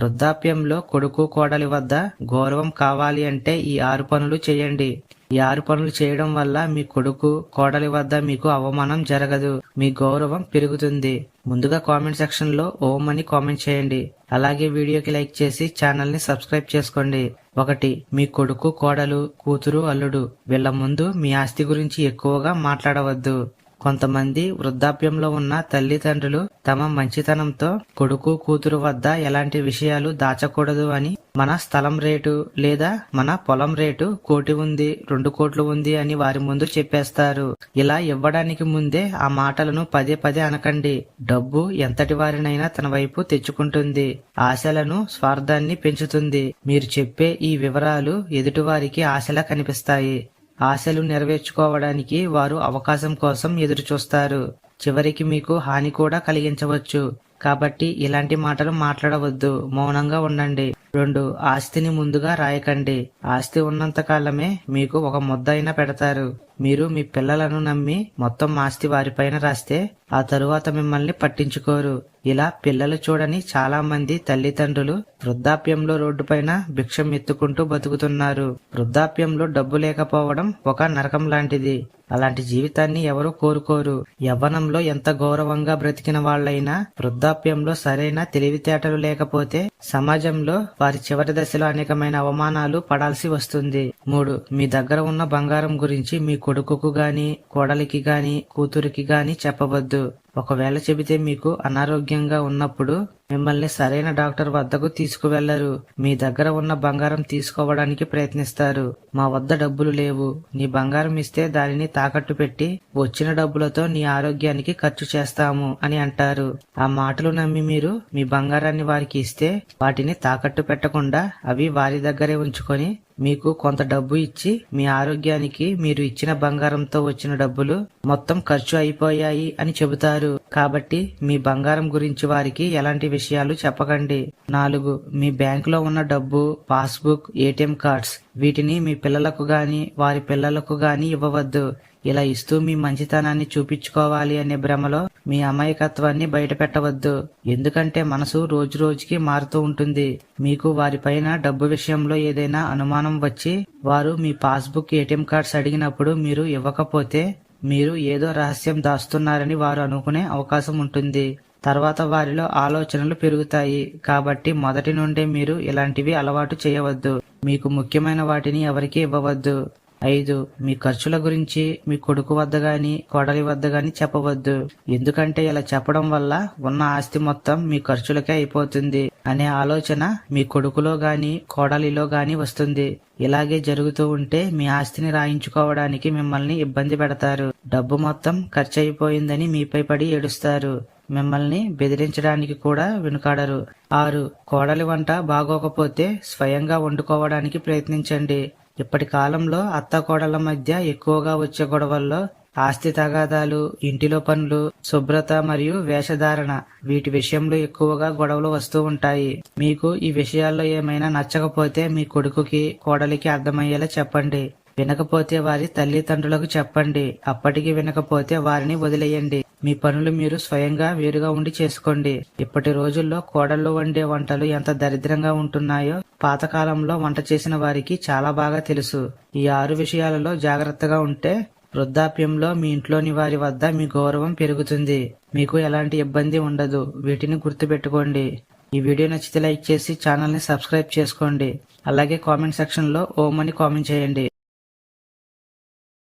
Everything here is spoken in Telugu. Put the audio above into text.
వృద్ధాప్యంలో కొడుకు కోడలి వద్ద గౌరవం కావాలి అంటే ఈ ఆరు పనులు చేయండి. ఈ ఆరు పనులు చేయడం వల్ల మీ కొడుకు కోడలి వద్ద మీకు అవమానం జరగదు. మీ గౌరవం పెరుగుతుంది. ముందుగా కామెంట్ సెక్షన్లో ఓం అని కామెంట్ చేయండి. అలాగే వీడియోకి లైక్ చేసి ఛానల్ని సబ్స్క్రైబ్ చేసుకోండి. ఒకటి మీ కొడుకు కోడలు కూతురు అల్లుడు వీళ్ళ ముందు మీ ఆస్తి గురించి ఎక్కువగా మాట్లాడవద్దు. కొంతమంది వృద్ధాప్యంలో ఉన్న తల్లిదండ్రులు తమ మంచితనంతో కొడుకు కూతురు వద్ద ఎలాంటి విషయాలు దాచకూడదు అని మన స్థలం రేటు లేదా మన పొలం రేటు కోటి ఉంది రెండు కోట్లు ఉంది అని వారి ముందు చెప్పేస్తారు. ఇలా ఇవ్వడానికి ముందే ఆ మాటలను పదే పదే అనకండి. డబ్బు ఎంతటి వారినైనా తన వైపు తెచ్చుకుంటుంది. ఆశలను స్వార్థాన్ని పెంచుతుంది. మీరు చెప్పే ఈ వివరాలు ఎదుటివారికి ఆశలా కనిపిస్తాయి. ఆశలు నెరవేర్చుకోవడానికి వారు అవకాశం కోసం ఎదురుచూస్తారు చివరికి మీకు హాని కూడా కలిగించవచ్చు. కాబట్టి ఇలాంటి మాటలు మాట్లాడవద్దు. మౌనంగా ఉండండి. రెండు ఆస్తిని ముందుగా రాయకండి. ఆస్తి ఉన్నంత కాలమే మీకు ఒక ముద్ద అయినా పెడతారు. మీరు మీ పిల్లలను నమ్మి మొత్తం ఆస్తి వారిపైన రాస్తే ఆ తరువాత మిమ్మల్ని పట్టించుకోరు. ఇలా పిల్లలు చూడని చాలా మంది తల్లిదండ్రులు వృద్ధాప్యంలో రోడ్డుపైన భిక్షం ఎత్తుకుంటూ బతుకుతున్నారు. వృద్ధాప్యంలో డబ్బు లేకపోవడం ఒక నరకం లాంటిది. అలాంటి జీవితాన్ని ఎవరు కోరుకోరు. యవ్వనంలో ఎంత గౌరవంగా బ్రతికిన వాళ్ళైనా వృద్ధాప్యంలో సరైన తెలివితేటలు లేకపోతే సమాజంలో వారి చివరి దశలో అనేకమైన అవమానాలు పడాల్సి వస్తుంది. మూడు మీ దగ్గర ఉన్న బంగారం గురించి మీ కొడుకుకు గాని కోడలికి గాని కూతురికి గాని చెప్పవద్దు. ఒకవేళ చెబితే మీకు అనారోగ్యంగా ఉన్నప్పుడు మిమ్మల్ని సరైన డాక్టర్ వద్దకు తీసుకువెళ్ళరు మీ దగ్గర ఉన్న బంగారం తీసుకోవడానికి ప్రయత్నిస్తారు. మా వద్ద డబ్బులు లేవు. నీ బంగారం ఇస్తే దానిని తాకట్టు పెట్టి వచ్చిన డబ్బులతో నీ ఆరోగ్యానికి ఖర్చు చేస్తాము అని అంటారు. ఆ మాటలు నమ్మి మీరు మీ బంగారాన్ని వారికి ఇస్తే వాటిని తాకట్టు పెట్టకుండా అవి వారి దగ్గరే ఉంచుకొని మీకు కొంత డబ్బు ఇచ్చి మీ ఆరోగ్యానికి మీరు ఇచ్చిన బంగారంతో వచ్చిన డబ్బులు మొత్తం ఖర్చు అయిపోయాయి అని చెబుతారు. కాబట్టి మీ బంగారం గురించి వారికి ఎలాంటి విషయాలు చెప్పకండి. నాలుగు మీ బ్యాంకులో ఉన్న డబ్బు పాస్బుక్ ఏటీఎం కార్డ్స్ వీటిని మీ పిల్లలకు గాని వారి పిల్లలకు గాని ఇవ్వవద్దు. ఇలా ఇస్తూ మీ మంచితనాన్ని చూపించుకోవాలి అనే భ్రమలో మీ అమాయకత్వాన్ని బయటపెట్టవద్దు. ఎందుకంటే మనసు రోజు రోజుకి మారుతూ ఉంటుంది. మీకు వారిపైన డబ్బు విషయంలో ఏదైనా అనుమానం వచ్చి వారు మీ పాస్బుక్ ఏటీఎం కార్డ్స్ అడిగినప్పుడు మీరు ఇవ్వకపోతే మీరు ఏదో రహస్యం దాస్తున్నారని వారు అనుకునే అవకాశం ఉంటుంది. తర్వాత వారిలో ఆలోచనలు పెరుగుతాయి. కాబట్టి మొదటి నుండే మీరు ఇలాంటివి అలవాటు చేయవద్దు. మీకు ముఖ్యమైన వాటిని ఎవరికీ ఇవ్వవద్దు. ఐదు మీ ఖర్చుల గురించి మీ కొడుకు వద్ద గాని కోడలి వద్ద గాని చెప్పవద్దు. ఎందుకంటే ఇలా చెప్పడం వల్ల ఉన్న ఆస్తి మొత్తం మీ ఖర్చులకే అయిపోతుంది అనే ఆలోచన మీ కొడుకులో గాని కోడలిలో గాని వస్తుంది. ఇలాగే జరుగుతూ ఉంటే మీ ఆస్తిని రాయించుకోవడానికి మిమ్మల్ని ఇబ్బంది పెడతారు. డబ్బు మొత్తం ఖర్చు అయిపోయిందని మీపై పడి ఏడుస్తారు. మిమ్మల్ని బెదిరించడానికి కూడా వెనుకాడరు. ఆరు కోడలి వంట బాగోకపోతే స్వయంగా వండుకోవడానికి ప్రయత్నించండి. ఇప్పటి కాలంలో అత్త కోడల మధ్య ఎక్కువగా వచ్చే గొడవల్లో ఆస్తి తగాదాలు ఇంటిలో పనులు శుభ్రత మరియు వేషధారణ వీటి విషయంలో ఎక్కువగా గొడవలు వస్తూ ఉంటాయి. మీకు ఈ విషయాల్లో ఏమైనా నచ్చకపోతే మీ కొడుకుకి కోడలికి అర్థమయ్యేలా చెప్పండి. వినకపోతే వారి తల్లిదండ్రులకు చెప్పండి. అప్పటికి వినకపోతే వారిని వదిలేయండి. మీ పనులు మీరు స్వయంగా వేరుగా ఉండి చేసుకోండి. ఇప్పటి రోజుల్లో కోడళ్ళు వండే వంటలు ఎంత దరిద్రంగా ఉంటున్నాయో పాతకాలంలో వంట చేసిన వారికి చాలా బాగా తెలుసు. ఈ ఆరు విషయాలలో జాగ్రత్తగా ఉంటే వృద్ధాప్యంలో మీ ఇంట్లోని వారి వద్ద మీ గౌరవం పెరుగుతుంది. మీకు ఎలాంటి ఇబ్బంది ఉండదు. వీటిని గుర్తుపెట్టుకోండి. ఈ వీడియో నచ్చితే లైక్ చేసి ఛానల్ని సబ్స్క్రైబ్ చేసుకోండి. అలాగే కామెంట్ సెక్షన్లో ఓం అని కామెంట్ చేయండి.